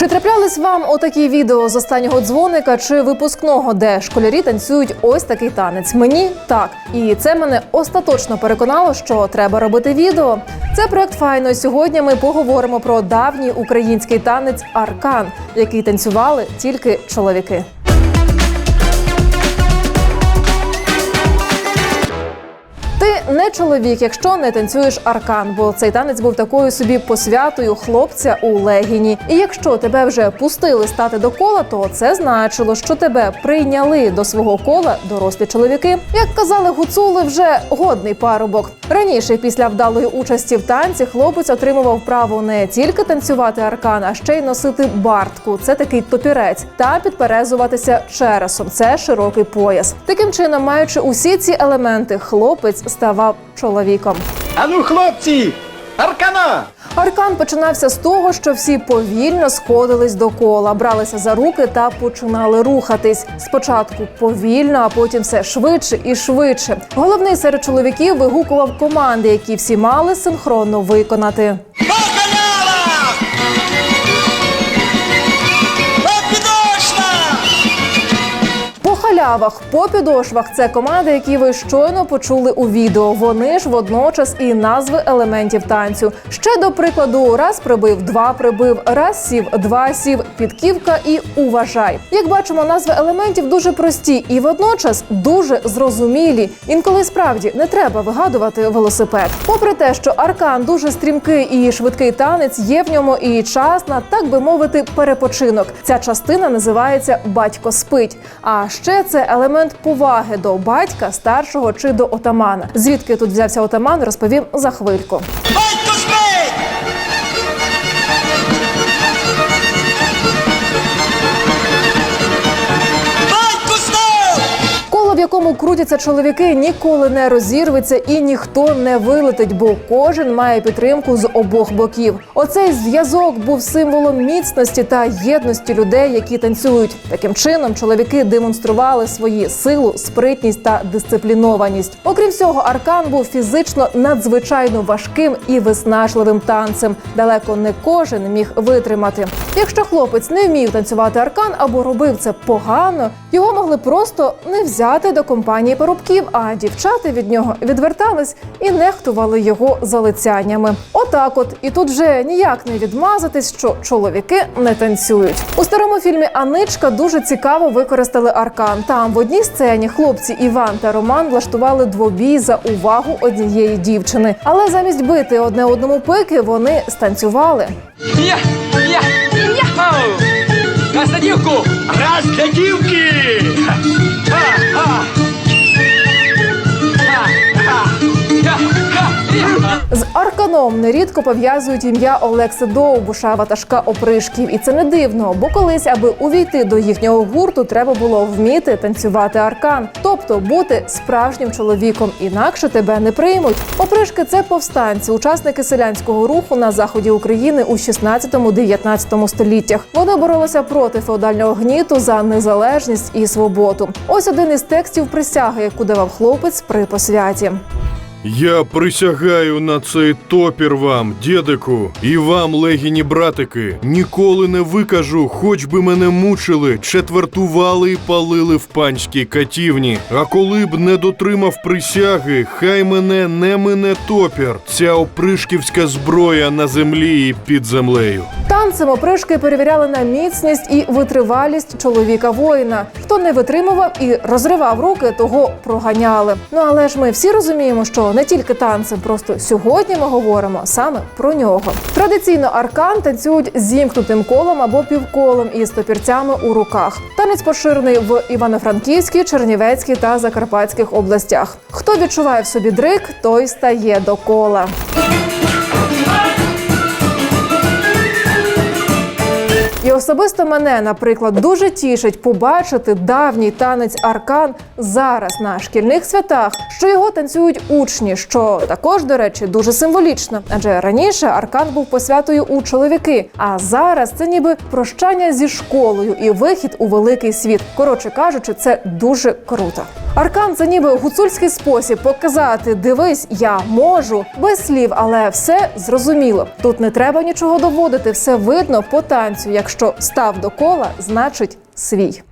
Чи траплялись вам отакі відео з останнього дзвоника чи випускного, де школярі танцюють ось такий танець? Мені так, і це мене остаточно переконало, що треба робити відео. Це проект файно. Сьогодні ми поговоримо про давній український танець аркан, який танцювали тільки чоловіки. Чоловік, якщо не танцюєш аркан, бо цей танець був такою собі посвятою хлопця у легіні. І якщо тебе вже пустили стати до кола, то це значило, що тебе прийняли до свого кола дорослі чоловіки. Як казали гуцули, вже годний парубок. Раніше, після вдалої участі в танці, хлопець отримував право не тільки танцювати аркан, а ще й носити бартку. Це такий топірець, та підперезуватися чересом. Це широкий пояс. Таким чином, маючи усі ці елементи, хлопець ставав чоловіком. Ану, хлопці! Аркана! Аркан починався з того, що всі повільно сходились до кола, бралися за руки та починали рухатись. Спочатку повільно, а потім все швидше і швидше. Головний серед чоловіків вигукував команди, які всі мали синхронно виконати. По по підошвах це команди, які ви щойно почули у відео. Вони ж водночас і назви елементів танцю. Ще до прикладу, раз прибив, два прибив, раз сів, два сів, підківка і уважай. Як бачимо, назви елементів дуже прості і водночас дуже зрозумілі. Інколи справді не треба вигадувати велосипед. Попри те, що аркан дуже стрімкий і швидкий танець, є в ньому і час на так би мовити перепочинок. Ця частина називається батько спить. А ще це елемент поваги до батька, старшого чи до отамана. Звідки тут взявся отаман, розповім за хвильку. Батько спить! Якому крутяться чоловіки, ніколи не розірветься і ніхто не вилетить, бо кожен має підтримку з обох боків. Оцей зв'язок був символом міцності та єдності людей, які танцюють. Таким чином, чоловіки демонстрували свої силу, спритність та дисциплінованість. Окрім всього, аркан був фізично надзвичайно важким і виснажливим танцем. Далеко не кожен міг витримати. Якщо хлопець не вмів танцювати аркан або робив це погано, його могли просто не взяти до компанії парубків, а дівчата від нього відвертались і нехтували його залицяннями. Отак, от і тут вже ніяк не відмазатись, що чоловіки не танцюють. У старому фільмі Аничка дуже цікаво використали аркан. Там в одній сцені хлопці Іван та Роман влаштували двобій за увагу однієї дівчини. Але замість бити одне одному пики, вони станцювали. Я! Я! Я! Раз на дівку! Раз для дівки! Арканом нерідко пов'язують ім'я Олекси Довбуша, ватажка опришків, і це не дивно, бо колись, аби увійти до їхнього гурту, треба було вміти танцювати аркан, тобто бути справжнім чоловіком, інакше тебе не приймуть. Опришки це повстанці, учасники селянського руху на заході України у 16-19 століттях. Вони боролися проти феодального гніту за незалежність і свободу. Ось один із текстів присяги, яку давав хлопець при посвяті. Я присягаю на цей топір вам, дідику, і вам, легіні братики, ніколи не викажу, хоч би мене мучили, четвертували і палили в панській катівні. А коли б не дотримав присяги, хай мене не мине топір, ця опришківська зброя на землі і під землею. Танцем опришки перевіряли на міцність і витривалість чоловіка воїна. Хто не витримував і розривав руки, того проганяли. Ну але ж ми всі розуміємо, що не тільки танцем, просто сьогодні ми говоримо саме про нього. Традиційно аркан танцюють зімкнутим колом або півколом із топірцями у руках. Танець поширений в Івано-Франківській, Чернівецькій та Закарпатських областях. Хто відчуває в собі дрик, той стає до кола. І особисто мене, наприклад, дуже тішить побачити давній танець аркан зараз на шкільних святах, що його танцюють учні, що також, до речі, дуже символічно. Адже раніше аркан був посвятою у чоловіки, а зараз це ніби прощання зі школою і вихід у великий світ. Коротше кажучи, це дуже круто. Аркан це ніби гуцульський спосіб показати: дивись, я можу без слів, але все зрозуміло. Тут не треба нічого доводити, все видно по танцю. Якщо став до кола, значить свій.